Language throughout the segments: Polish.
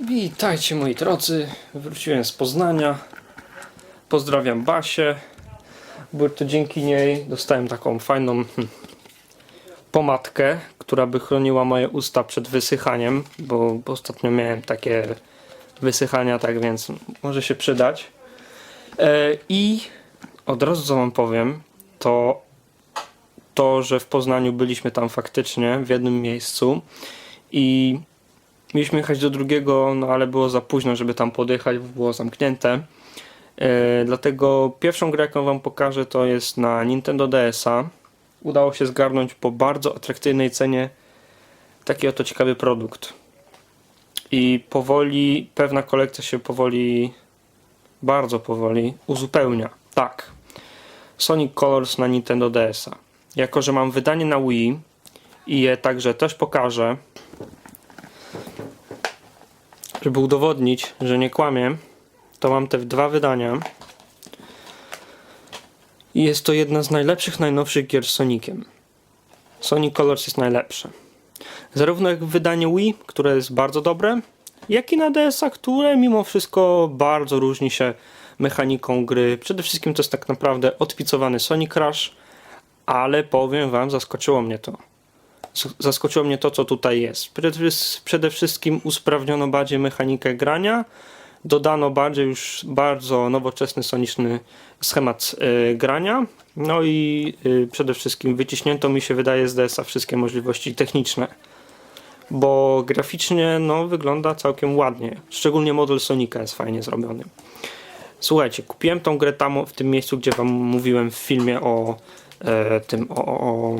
Witajcie moi drodzy, wróciłem z Poznania. Pozdrawiam Basię, bo to dzięki niej dostałem taką fajną hmm, pomadkę, która by chroniła moje usta przed wysychaniem, bo ostatnio miałem takie wysychania, tak więc może się przydać. E, I od razu co wam powiem, to to, że w Poznaniu byliśmy tam faktycznie w jednym miejscu i Mieliśmy jechać do drugiego, no ale było za późno, żeby tam podjechać, było zamknięte. E, dlatego pierwszą grę, jaką Wam pokażę, to jest na Nintendo DS-a. Udało się zgarnąć po bardzo atrakcyjnej cenie taki oto ciekawy produkt. I powoli, pewna kolekcja się powoli, bardzo powoli uzupełnia. Tak. Sonic Colors na Nintendo DS-a. Jako, że mam wydanie na Wii i je także też pokażę, żeby udowodnić, że nie kłamię, to mam te dwa wydania. I jest to jedna z najlepszych, najnowszych gier z Soniciem. Sonic Colors jest najlepsze. Zarówno jak wydanie Wii, które jest bardzo dobre, jak i na DS-a, które mimo wszystko bardzo różni się mechaniką gry. Przede wszystkim to jest tak naprawdę odpicowany Sonic Rush, ale powiem wam, zaskoczyło mnie to zaskoczyło mnie to, co tutaj jest. Przede, wszystkim usprawniono bardziej mechanikę grania, dodano bardziej już bardzo nowoczesny, soniczny schemat y, grania, no i y, przede wszystkim wyciśnięto mi się wydaje z DS-a wszystkie możliwości techniczne, bo graficznie no, wygląda całkiem ładnie, szczególnie model Sonika jest fajnie zrobiony. Słuchajcie, kupiłem tą grę tam w tym miejscu, gdzie wam mówiłem w filmie o e, tym, o, o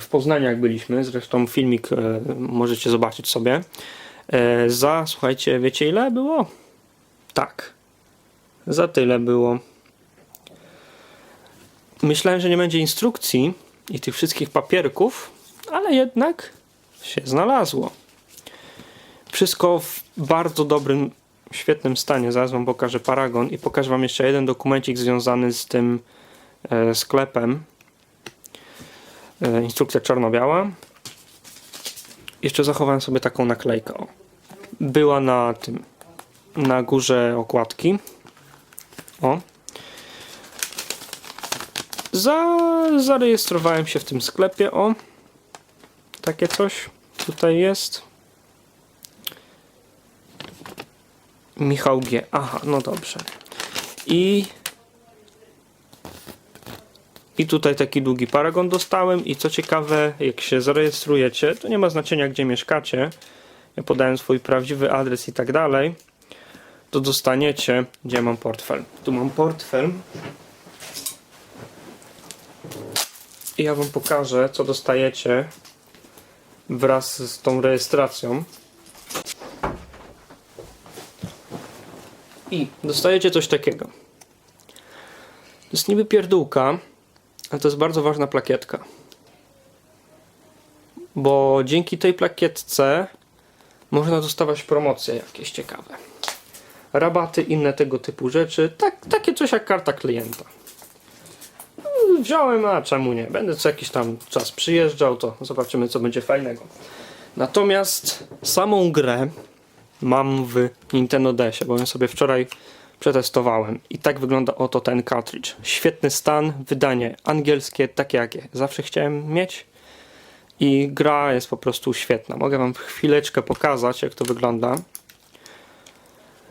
w Poznaniu jak byliśmy, zresztą filmik e, możecie zobaczyć sobie. E, za, słuchajcie, wiecie ile było? Tak. Za tyle było. Myślałem, że nie będzie instrukcji i tych wszystkich papierków, ale jednak się znalazło. Wszystko w bardzo dobrym, świetnym stanie. Zaraz wam pokażę paragon i pokażę wam jeszcze jeden dokumencik związany z tym e, sklepem instrukcja czarno-biała. Jeszcze zachowałem sobie taką naklejkę. Była na tym, na górze okładki. O. Za, zarejestrowałem się w tym sklepie. O. Takie coś tutaj jest. Michał G. Aha, no dobrze. I i tutaj taki długi paragon dostałem i co ciekawe, jak się zarejestrujecie, to nie ma znaczenia gdzie mieszkacie. Ja podałem swój prawdziwy adres i tak dalej. To dostaniecie, gdzie mam portfel. Tu mam portfel. I ja wam pokażę, co dostajecie wraz z tą rejestracją. I dostajecie coś takiego. To jest niby pierdółka, ale to jest bardzo ważna plakietka. Bo dzięki tej plakietce można dostawać promocje jakieś ciekawe. Rabaty, inne tego typu rzeczy. Tak, takie coś jak karta klienta. Wziąłem, a czemu nie? Będę co jakiś tam czas przyjeżdżał, to zobaczymy co będzie fajnego. Natomiast samą grę mam w Nintendo DS, bo ją sobie wczoraj przetestowałem i tak wygląda oto ten cartridge. Świetny stan, wydanie angielskie, takie jakie zawsze chciałem mieć i gra jest po prostu świetna. Mogę wam chwileczkę pokazać jak to wygląda.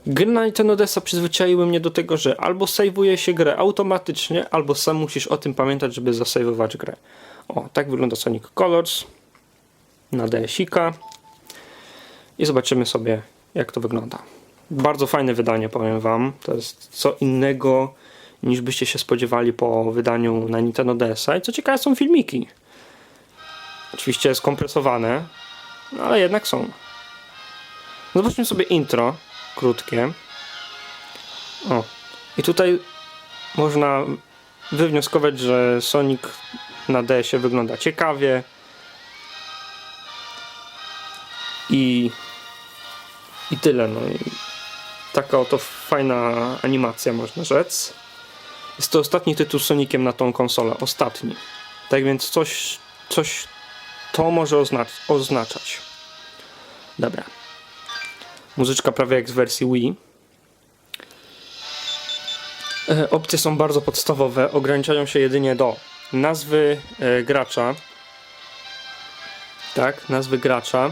Gry na Nintendo DS przyzwyczaiły mnie do tego, że albo sejwuje się grę automatycznie, albo sam musisz o tym pamiętać, żeby zasejwować grę. O, tak wygląda Sonic Colors na DS-ika i zobaczymy sobie jak to wygląda. Bardzo fajne wydanie, powiem Wam. To jest co innego niż byście się spodziewali po wydaniu na Nintendo DS. I co ciekawe, są filmiki. Oczywiście skompresowane, no ale jednak są. Zobaczmy sobie intro, krótkie. O, i tutaj można wywnioskować, że Sonic na DS-ie wygląda ciekawie. I, i tyle. No. Taka oto fajna animacja, można rzec. Jest to ostatni tytuł z Soniciem na tą konsolę. Ostatni. Tak więc coś, coś to może oznacz oznaczać. Dobra. Muzyczka prawie jak z wersji Wii. E, Opcje są bardzo podstawowe, ograniczają się jedynie do nazwy e, gracza. Tak, nazwy gracza.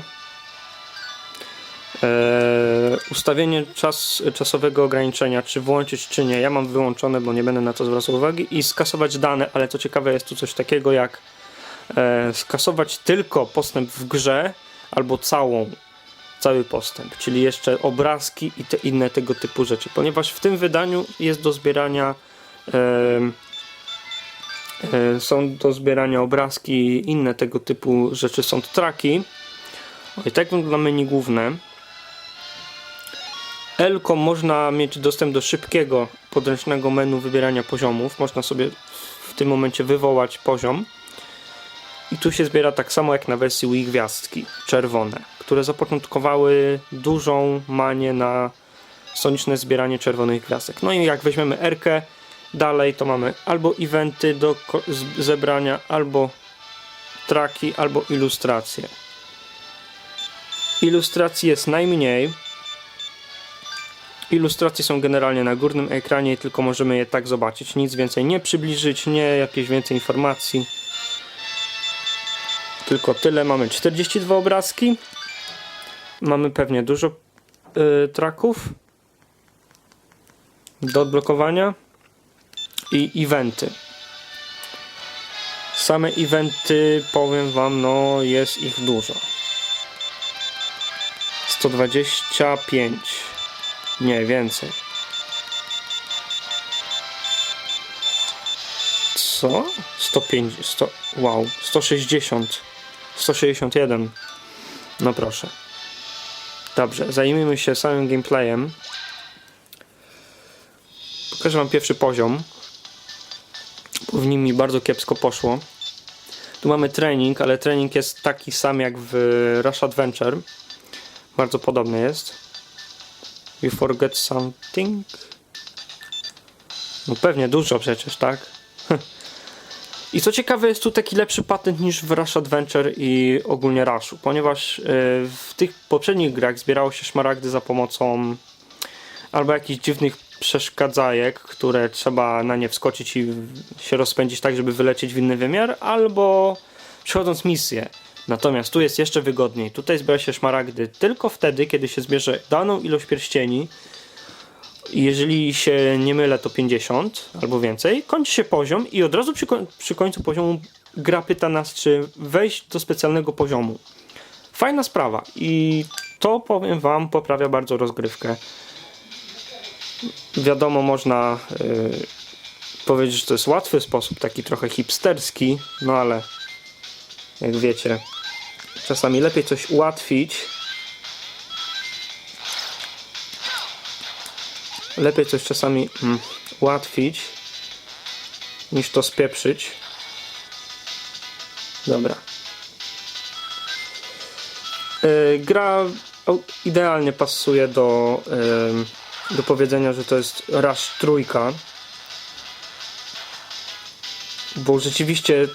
E, ustawienie czas, czasowego ograniczenia, czy włączyć, czy nie. Ja mam wyłączone, bo nie będę na to zwracał uwagi. I skasować dane, ale co ciekawe, jest tu coś takiego jak e, skasować tylko postęp w grze, albo całą, cały postęp, czyli jeszcze obrazki i te inne tego typu rzeczy, ponieważ w tym wydaniu jest do zbierania em, e, są do zbierania obrazki i inne tego typu rzeczy, są traki. I tak wygląda menu główne. Elko można mieć dostęp do szybkiego, podręcznego menu wybierania poziomów. Można sobie w tym momencie wywołać poziom. I tu się zbiera tak samo jak na wersji Wii gwiazdki czerwone, które zapoczątkowały dużą manię na soniczne zbieranie czerwonych gwiazdek. No i jak weźmiemy Rkę dalej, to mamy albo eventy do zebrania, albo traki, albo ilustracje. Ilustracji jest najmniej. Ilustracje są generalnie na górnym ekranie, tylko możemy je tak zobaczyć. Nic więcej nie przybliżyć, nie jakieś więcej informacji. Tylko tyle. Mamy 42 obrazki. Mamy pewnie dużo y, traków do odblokowania i eventy. Same eventy, powiem wam, no jest ich dużo. 125. Nie, więcej. Co? 150, 100, wow, 160, 161. No proszę. Dobrze, zajmijmy się samym gameplayem. Pokażę wam pierwszy poziom. Bo w nim mi bardzo kiepsko poszło. Tu mamy trening, ale trening jest taki sam jak w Rush Adventure. Bardzo podobny jest. You forget something? No pewnie dużo przecież, tak? I co ciekawe, jest tu taki lepszy patent niż w Rush Adventure i ogólnie Rushu, ponieważ y, w tych poprzednich grach zbierało się szmaragdy za pomocą albo jakichś dziwnych przeszkadzajek, które trzeba na nie wskoczyć i się rozpędzić tak, żeby wylecieć w inny wymiar, albo przechodząc misję. Natomiast tu jest jeszcze wygodniej. Tutaj zbiera się szmaragdy tylko wtedy, kiedy się zbierze daną ilość pierścieni. Jeżeli się nie mylę, to 50 albo więcej. Kończy się poziom i od razu przy, przy końcu poziomu gra pyta nas, czy wejść do specjalnego poziomu. Fajna sprawa i to powiem Wam poprawia bardzo rozgrywkę. Wiadomo, można y, powiedzieć, że to jest łatwy sposób, taki trochę hipsterski, no ale jak wiecie, czasami lepiej coś ułatwić. Lepiej coś czasami mm, ułatwić niż to spieprzyć. Dobra. Yy, gra idealnie pasuje do, yy, do powiedzenia, że to jest Rush trójka. Bo rzeczywiście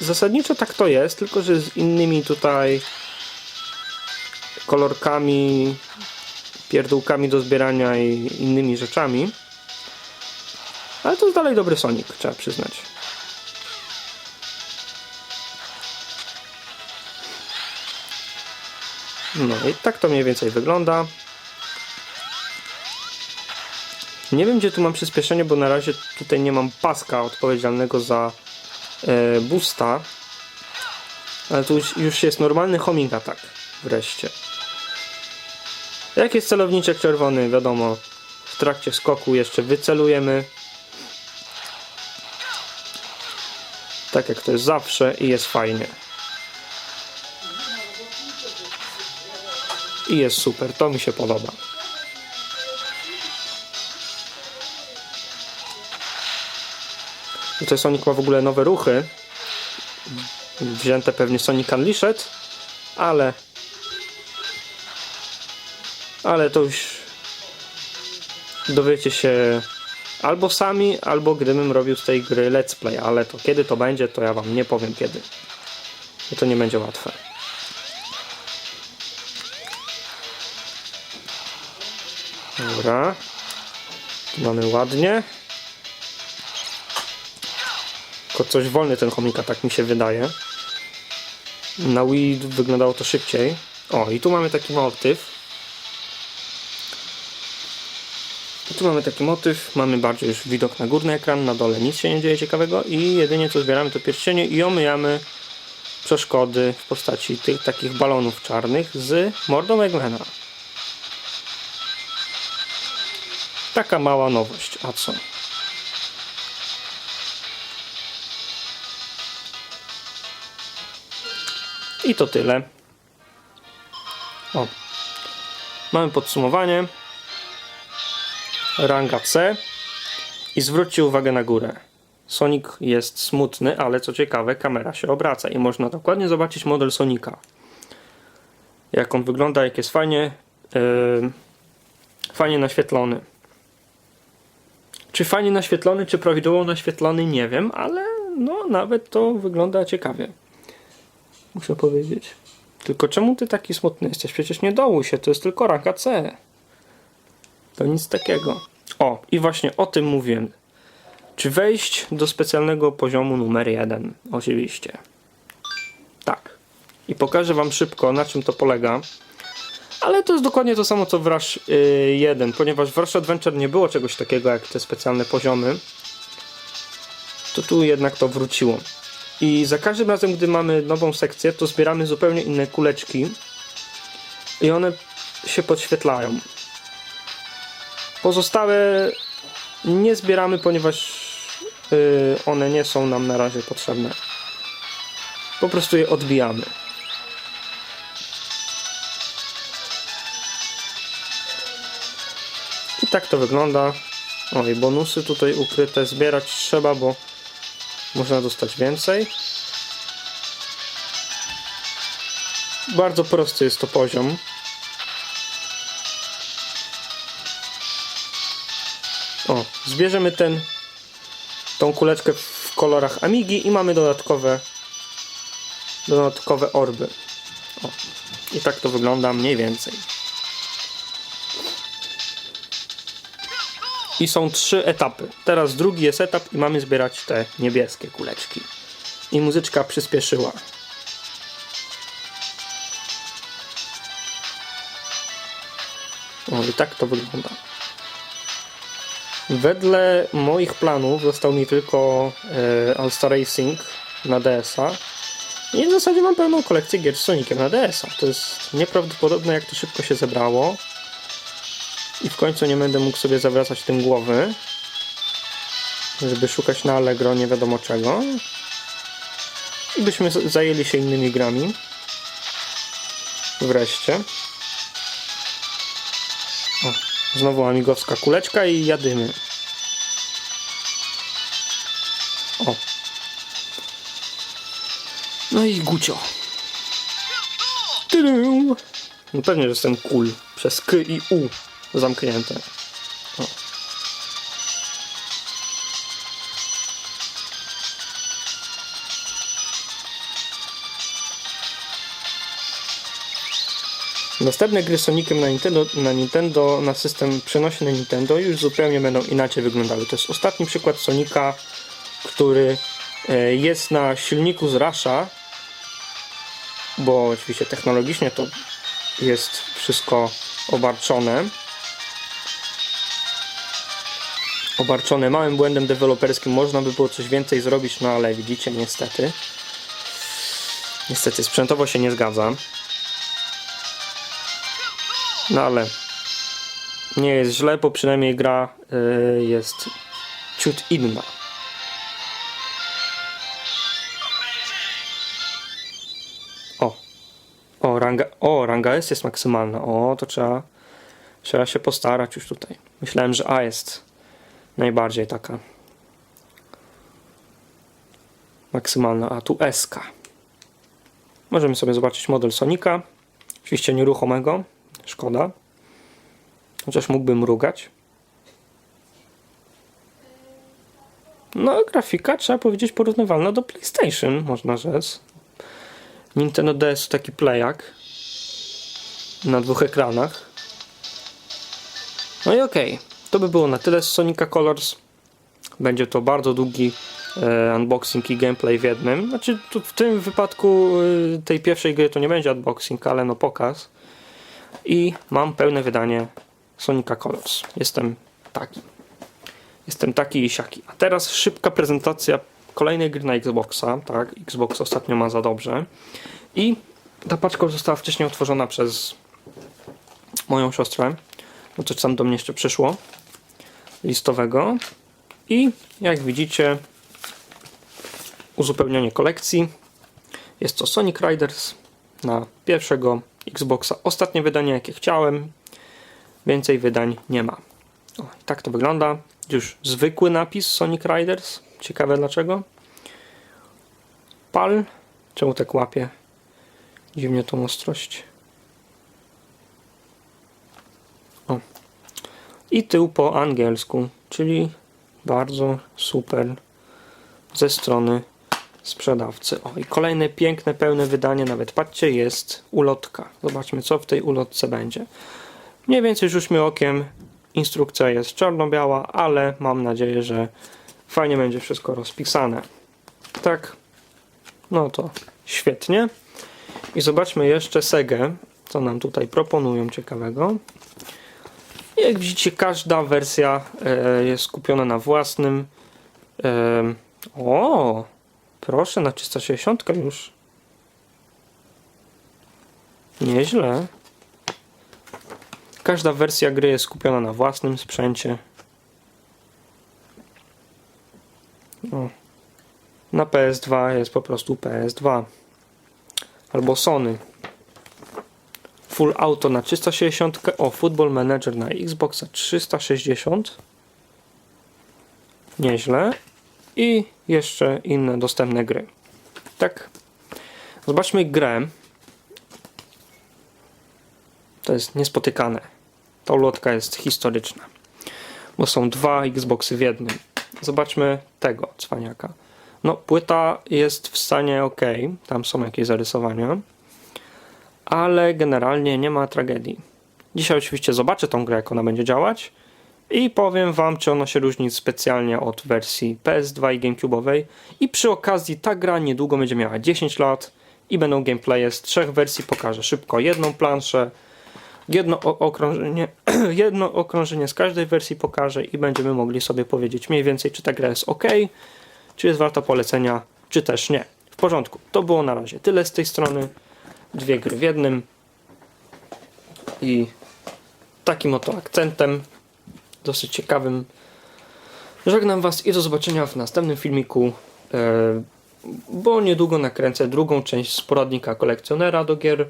zasadniczo tak to jest, tylko że z innymi tutaj kolorkami, pierdółkami do zbierania i innymi rzeczami. Ale to jest dalej dobry Sonic, trzeba przyznać. No i tak to mniej więcej wygląda. Nie wiem gdzie tu mam przyspieszenie, bo na razie tutaj nie mam paska odpowiedzialnego za boosta. Ale tu już, jest normalny homing attack. Wreszcie. Jak jest celowniczek czerwony, wiadomo, w trakcie skoku jeszcze wycelujemy. Tak jak to jest zawsze i jest fajnie. I jest super, to mi się podoba. Tutaj Sonic ma w ogóle nowe ruchy. Wzięte pewnie Sonic Unleashed, ale ale to już dowiecie się albo sami, albo gdybym robił z tej gry let's play, ale to kiedy to będzie, to ja wam nie powiem kiedy. I to nie będzie łatwe. Dobra. Tu mamy ładnie. Tylko coś wolny ten chomika, tak mi się wydaje. Na Wii wyglądało to szybciej. O, i tu mamy taki motyw. I tu mamy taki motyw, mamy bardziej już widok na górny ekran, na dole nic się nie dzieje ciekawego i jedynie co zbieramy to pierścienie i omijamy przeszkody w postaci tych takich balonów czarnych z mordą Eggmana. Taka mała nowość, a co? I to tyle. O. Mamy podsumowanie. Ranga C. I zwróćcie uwagę na górę. Sonic jest smutny, ale co ciekawe, kamera się obraca i można dokładnie zobaczyć model Sonika. Jak on wygląda, jak jest fajnie, yy, fajnie naświetlony. Czy fajnie naświetlony, czy prawidłowo naświetlony, nie wiem, ale no nawet to wygląda ciekawie. Muszę powiedzieć. Tylko czemu ty taki smutny jesteś? Przecież nie dołuj się, to jest tylko ranka C. To nic takiego. O, i właśnie o tym mówiłem. Czy wejść do specjalnego poziomu numer 1? Oczywiście. Tak. I pokażę Wam szybko, na czym to polega. Ale to jest dokładnie to samo co w Rush y, 1, ponieważ w Rush Adventure nie było czegoś takiego jak te specjalne poziomy. To tu jednak to wróciło. I za każdym razem, gdy mamy nową sekcję, to zbieramy zupełnie inne kuleczki. I one się podświetlają. Pozostałe nie zbieramy, ponieważ y, one nie są nam na razie potrzebne. Po prostu je odbijamy. I tak to wygląda. O, bonusy tutaj ukryte zbierać trzeba, bo można dostać więcej. Bardzo prosty jest to poziom. O, zbierzemy ten tą kuleczkę w kolorach Amigi i mamy dodatkowe dodatkowe orby. O, I tak to wygląda mniej więcej. I są trzy etapy. Teraz drugi jest etap i mamy zbierać te niebieskie kuleczki. I muzyczka przyspieszyła. O, i tak to wygląda. Wedle moich planów został mi tylko All-Star Racing na DS-a. I w zasadzie mam pełną kolekcję gier z Soniciem na DS-a. To jest nieprawdopodobne, jak to szybko się zebrało. I w końcu nie będę mógł sobie zawracać tym głowy, żeby szukać na Allegro nie wiadomo czego. I byśmy zajęli się innymi grami. Wreszcie. O, znowu amigowska kuleczka i jadymy. O. No i gucio. Tydu. No pewnie, że jestem cool. Przez K i U zamknięte. O. Następne gry Sonicem na Nintendo, na Nintendo, na system przenośny Nintendo już zupełnie będą inaczej wyglądały. To jest ostatni przykład Sonika, który e, jest na silniku z Rasha, bo oczywiście technologicznie to jest wszystko obarczone. Obarczone małym błędem deweloperskim. Można by było coś więcej zrobić, no ale widzicie, niestety. Niestety, sprzętowo się nie zgadza. No ale nie jest źle, bo przynajmniej gra y, jest ciut inna. O, o ranga, o, ranga S jest maksymalna. O, to trzeba, trzeba się postarać już tutaj. Myślałem, że A jest najbardziej taka maksymalna, a tu S. -ka. Możemy sobie zobaczyć model Sonika. Oczywiście nieruchomego. Szkoda. Chociaż mógłbym mrugać. No, grafika trzeba powiedzieć porównywalna do PlayStation, można rzec. Nintendo DS to taki playak na dwóch ekranach. No i okej, to by było na tyle z Sonica Colors. Będzie to bardzo długi e, unboxing i gameplay w jednym. Znaczy w tym wypadku e, tej pierwszej gry to nie będzie unboxing, ale no pokaz. I mam pełne wydanie Sonica Colors. Jestem taki. Jestem taki i siaki. A teraz szybka prezentacja kolejnej gry na Xboxa. Tak, Xbox ostatnio ma za dobrze. I ta paczka została wcześniej otworzona przez moją siostrę. Bo coś tam do mnie jeszcze przyszło. Listowego. I jak widzicie, uzupełnienie kolekcji. Jest to Sonic Riders na pierwszego Xboxa. Ostatnie wydanie, jakie chciałem. Więcej wydań nie ma. O, tak to wygląda. Już zwykły napis Sonic Riders. Ciekawe dlaczego. Pal. Czemu tak łapie? Dziwnie tą ostrość. I tył po angielsku, czyli bardzo super ze strony sprzedawcy. O, i kolejne piękne, pełne wydanie, nawet patrzcie, jest ulotka. Zobaczmy, co w tej ulotce będzie. Mniej więcej rzućmy okiem. Instrukcja jest czarno-biała, ale mam nadzieję, że fajnie będzie wszystko rozpisane. Tak, no to świetnie. I zobaczmy jeszcze Segę, co nam tutaj proponują ciekawego. Jak widzicie, każda wersja e, jest skupiona na własnym. E, o, proszę, na 360 już. Nieźle. Każda wersja gry jest skupiona na własnym sprzęcie. O. Na PS2 jest po prostu PS2 albo Sony. Full Auto na 360, o Football Manager na Xboxa 360. Nieźle. I jeszcze inne dostępne gry. Tak. Zobaczmy grę. To jest niespotykane. Ta ulotka jest historyczna. Bo są dwa Xboxy w jednym. Zobaczmy tego cwaniaka. No, płyta jest w stanie ok. Tam są jakieś zarysowania ale generalnie nie ma tragedii. Dzisiaj oczywiście zobaczę tą grę, jak ona będzie działać i powiem Wam, czy ona się różni specjalnie od wersji PS2 i GameCube'owej. I przy okazji ta gra niedługo będzie miała 10 lat i będą gameplaye z trzech wersji. Pokażę szybko jedną planszę, jedno okrążenie, jedno okrążenie z każdej wersji pokażę i będziemy mogli sobie powiedzieć mniej więcej, czy ta gra jest ok, czy jest warta polecenia, czy też nie. W porządku, to było na razie tyle z tej strony dwie gry w jednym. I takim oto akcentem dosyć ciekawym żegnam Was i do zobaczenia w następnym filmiku e, bo niedługo nakręcę drugą część z poradnika kolekcjonera do gier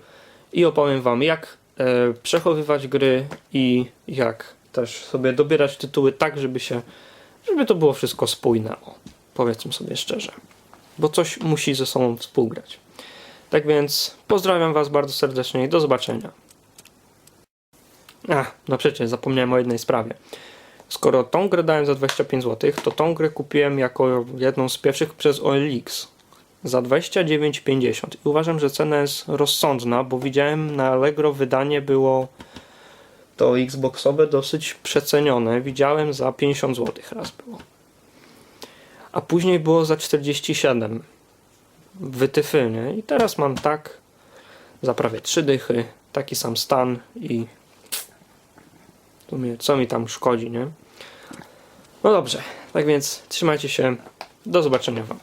i opowiem Wam jak e, przechowywać gry i jak też sobie dobierać tytuły tak, żeby się żeby to było wszystko spójne, o, powiedzmy sobie szczerze bo coś musi ze sobą współgrać tak więc pozdrawiam Was bardzo serdecznie i do zobaczenia. A, no przecież zapomniałem o jednej sprawie. Skoro tą grę dałem za 25 zł, to tą grę kupiłem jako jedną z pierwszych przez OLX za 29,50 i uważam, że cena jest rozsądna, bo widziałem na Allegro wydanie było to Xboxowe dosyć przecenione. Widziałem za 50 zł raz było. A później było za 47 wytyfy, nie? I teraz mam tak za prawie trzy dychy, taki sam stan i to mnie, co mi tam szkodzi, nie? No dobrze, tak więc trzymajcie się, do zobaczenia Wam.